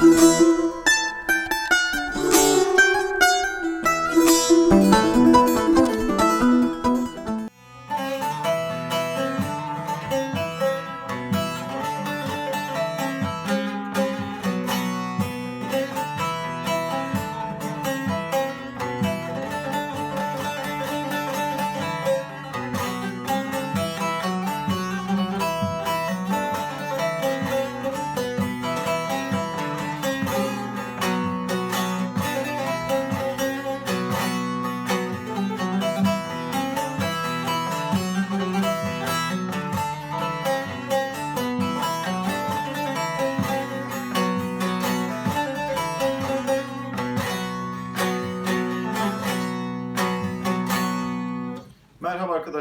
Música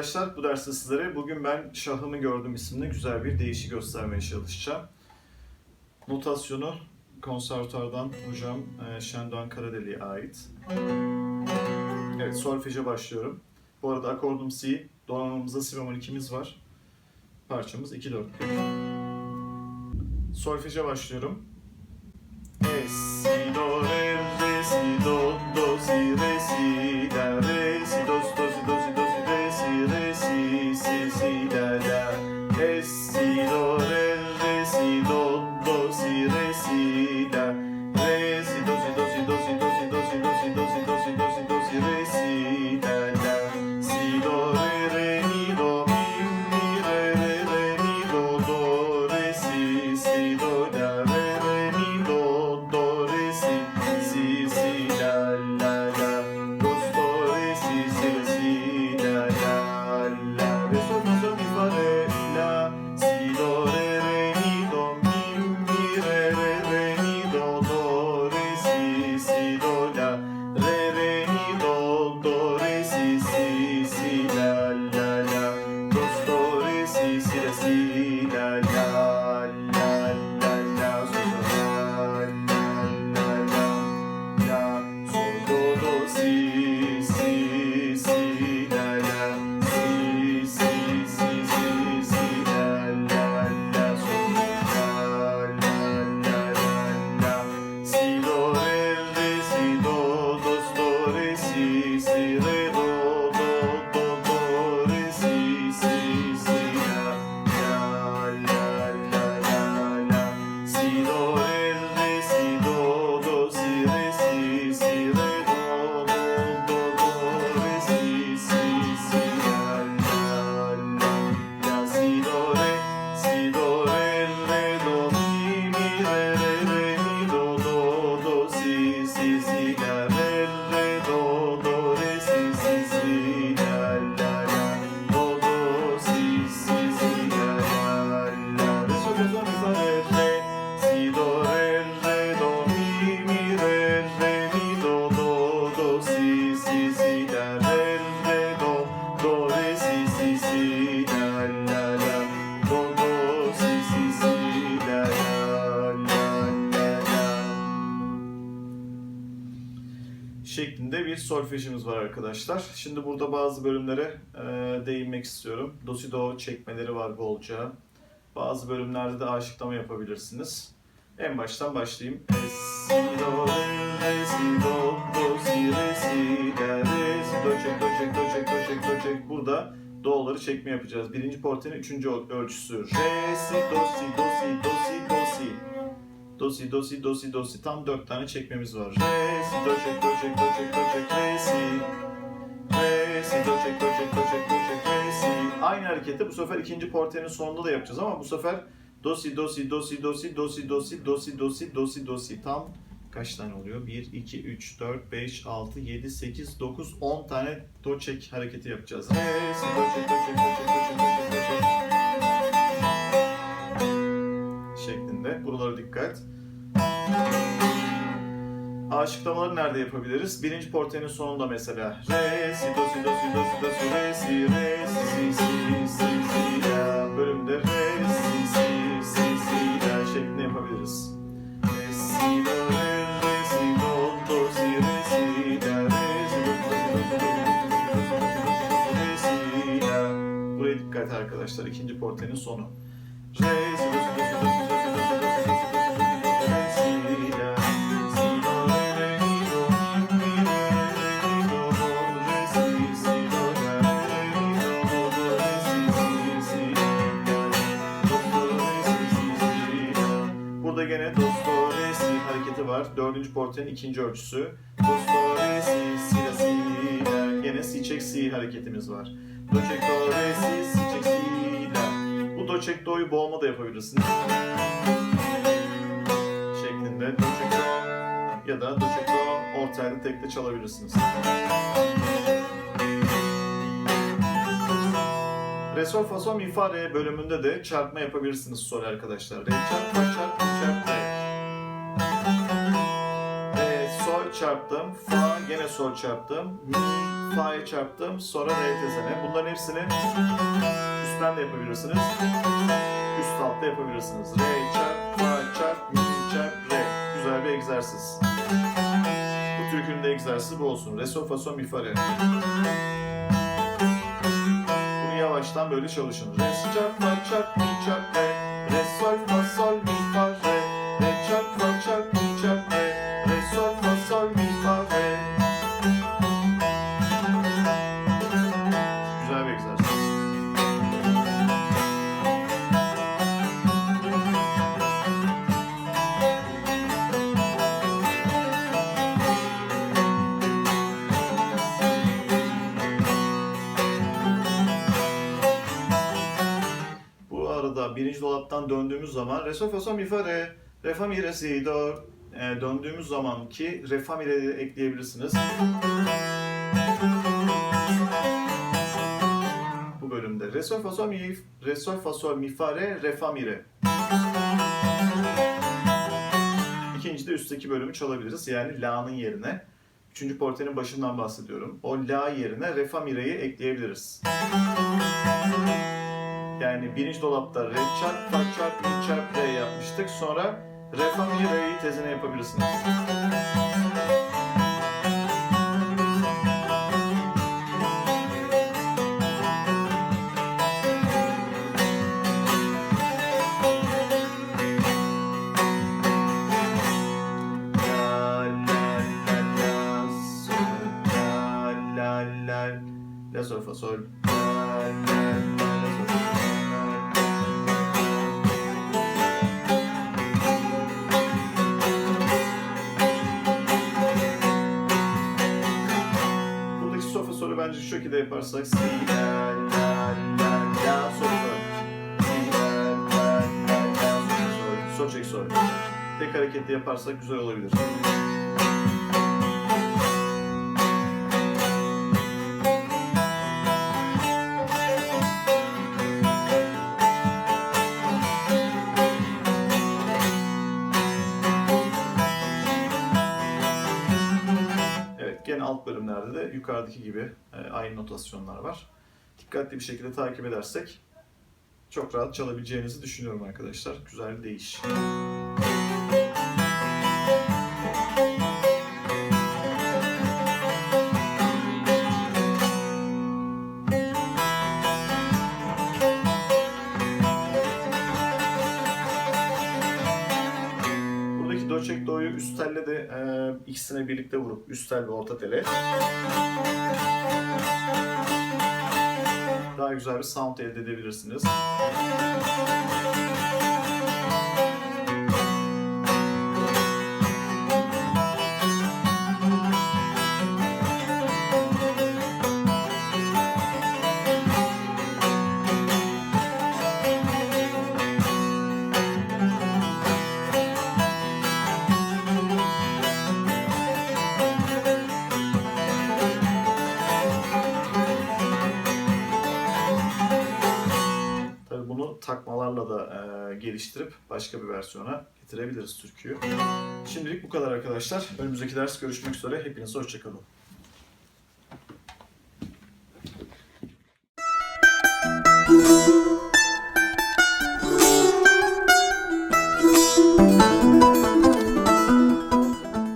arkadaşlar, bu derste sizlere bugün ben Şahımı Gördüm isimli güzel bir deyişi göstermeye çalışacağım. Notasyonu konservatuardan hocam e, Şendoğan Karadeli'ye ait. Evet, solfeje başlıyorum. Bu arada akordum C, donanımımızda si bemol 2'miz var. Parçamız 2-4. Solfeje başlıyorum. Yeah. Solfejimiz var arkadaşlar. Şimdi burada bazı bölümlere e, değinmek istiyorum. Do, do çekmeleri var bolca. Bazı bölümlerde de aşıklama yapabilirsiniz. En baştan başlayayım. Es, do, si, do, si, re, si, la, re, si, do, çek, do, çek, do, çek, do, çek, do, çek. Burada do'ları çekme yapacağız. Birinci portenin üçüncü öl- ölçüsü. Re, si, do, si, do, si, do, si. Do, si, do, si, do, si, do, si. Tam dört tane çekmemiz var. Re, si, do, çek, do, çek, do, çek, do, çek, re, si. Re, si, do, çek, do, çek, do, çek, do, çek, re, si. Aynı hareketi bu sefer ikinci portenin sonunda da yapacağız ama bu sefer do, si, do, si, do, si, do, si, do, si, do, si, do, si, do, si, do, si, do, si. Tam kaç tane oluyor? 1, 2, 3, 4, 5, 6, 7, 8, 9, 10 tane do çek hareketi yapacağız. Re, si, do, çek, do, çek, do, çek, do, çek, do, çek. Şeklinde. Buralara dikkat. Aşıklamaları nerede yapabiliriz? Birinci portenin sonunda mesela. Re, si, do, si, do, si, do, si, do, si, re, si, re, si, si, si, si, la. Bölümde re, si, si, si, si, la şeklinde yapabiliriz. Re, si, do, re, re, si, do, do, si, re, si, la, re, si, do, si, do, si, do, si, la. Buraya dikkat arkadaşlar. ikinci portenin sonu. Re, si, do, si, do, si, do, si, var. Dördüncü portenin ikinci ölçüsü. Do, do, re, si, si, la, si. Gene si, çek, si hareketimiz var. Do, çek, do, re, si, si, çek, si, la. Bu do, çek, do'yu boğma da yapabilirsiniz. Şeklinde do, çek, do ya da do, çek, do orta elde tekte çalabilirsiniz. Re, sol, fa, sol, mi, fa, re bölümünde de çarpma yapabilirsiniz sol arkadaşlar. Re çarp, fa çarp, çarptım, fa gene sol çarptım, mi, fa'ya çarptım, sonra re tezene. Bunların hepsini üstten de yapabilirsiniz. Üst altta yapabilirsiniz. Re çarp, fa çarp, mi çarp, re. Güzel bir egzersiz. Bu türkünün de egzersizi bu olsun. Re, sol, fa, sol, mi, fa, re. Bunu yavaştan böyle çalışın. Re, çarp, fa, çarp, mi, çarp, re. Re, sol, fa, sol, mi, fa, birinci dolaptan döndüğümüz zaman re sol fa sol mi fa si do e, döndüğümüz zaman ki re fa mi ekleyebilirsiniz. Bu bölümde re sol fa sol mi re sol fa. İkinci de üstteki bölümü çalabiliriz. Yani la'nın yerine. Üçüncü portenin başından bahsediyorum. O la yerine re fa mi ekleyebiliriz. Yani birinci dolapta re çarp, fa çarp, mi çarp, re yapmıştık. Sonra re fa mi re'yi tezine yapabilirsiniz. La la la la sol la la la la sol fa sol la şekilde yaparsak si la la la la sol sol si la la la la sol sol sol çek sol tek hareketli yaparsak güzel olabilir. Alt bölümlerde de yukarıdaki gibi e, aynı notasyonlar var. Dikkatli bir şekilde takip edersek çok rahat çalabileceğinizi düşünüyorum arkadaşlar. Güzel değiş. Do'yu üst telle de e, ikisine birlikte vurup üst tel ve orta tele daha güzel bir sound elde edebilirsiniz. Geliştirip başka bir versiyona getirebiliriz türküyü. Şimdilik bu kadar arkadaşlar. Önümüzdeki ders görüşmek üzere. Hepinize hoşçakalın.